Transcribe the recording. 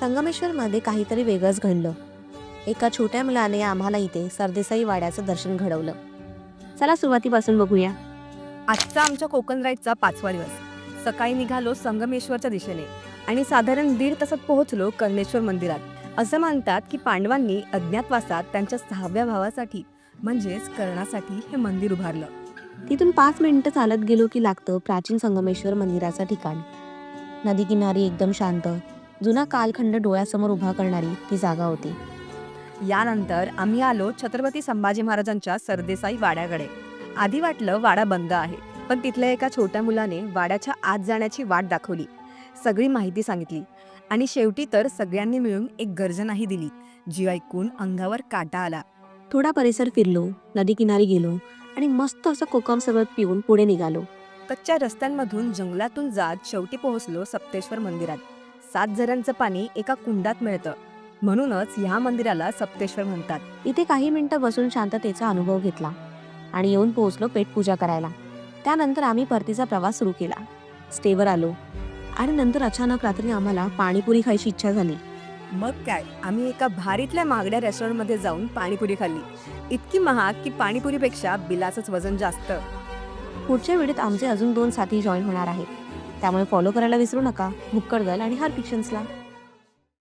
संगमेश्वरमध्ये काहीतरी वेगळंच घडलं. एका छोट्या मुलाने आम्हाला इथे सरदेसाई वाड्याचं दर्शन घडवलं. चला सुरुवातीपासून बघूया. आजचा आमच्या कोकण राईडचा पाचवा दिवस. सकाळी निघालो संगमेश्वरच्या दिशेने आणि साधारण दीड तासात पोहोचलो कर्णेश्वर मंदिरात. असं मानतात की पांडवांनी अज्ञातवासात त्यांच्या सहाव्या भावासाठी म्हणजेच कर्णासाठी हे मंदिर उभारलं. तिथून पाच मिनिटं चालत गेलो की लागतं प्राचीन संगमेश्वर मंदिराचं ठिकाण. नदीकिनारी एकदम शांत जुना कालखंड डोळ्यासमोर उभा करणारी ती जागा होती. यानंतर आम्ही आलो छत्रपती संभाजी महाराजांच्या सरदेसाई वाड्याकडे. आधी वाटलं वाडा बंद आहे पण तिथल्या एका छोट्या मुलाने वाड्याच्या आत जाण्याची वाट दाखवली. सगळी माहिती सांगितली आणि शेवटी तर सगळ्यांनी मिळून एक गर्जनाही दिली जी ऐकून अंगावर काटा आला. थोडा परिसर फिरलो नदीकिनारी गेलो आणि मस्त असं कोकम सरबत पिऊन पुढे निघालो. कच्च्या रस्त्यांमधून जंगलातून जात शेवटी पोहोचलो सप्तेश्वर मंदिरात. सात झऱ्यांचं पाणी एका कुंडात मिळतं. म्हणूनच ह्या मंदिराला सप्तेश्वर म्हणतात. इथे काही मिनिटं बसून शांततेचा अनुभव घेतला आणि येऊन पोहोचलो पेटपूजा करायला. त्यानंतर आम्ही परतीचा प्रवास सुरू केला. स्टेवर आलो आणि नंतर अचानक रात्री आम्हाला पाणीपुरी खायची इच्छा झाली. मग काय? आम्ही एका भारीतल्या मागड्या रेस्टॉरंटमध्ये जाऊन पाणीपुरी खाल्ली. इतकी महाग की पाणीपुरीपेक्षा बिलाचंच वजन जास्त. पुढच्या वेळेत आमचे अजून दोन साथी जॉईन होणार आहेत. त्यामुळे फॉलो करायला विसरू नका. भुक्कड गर्ल आणि हर पिक्शन्सला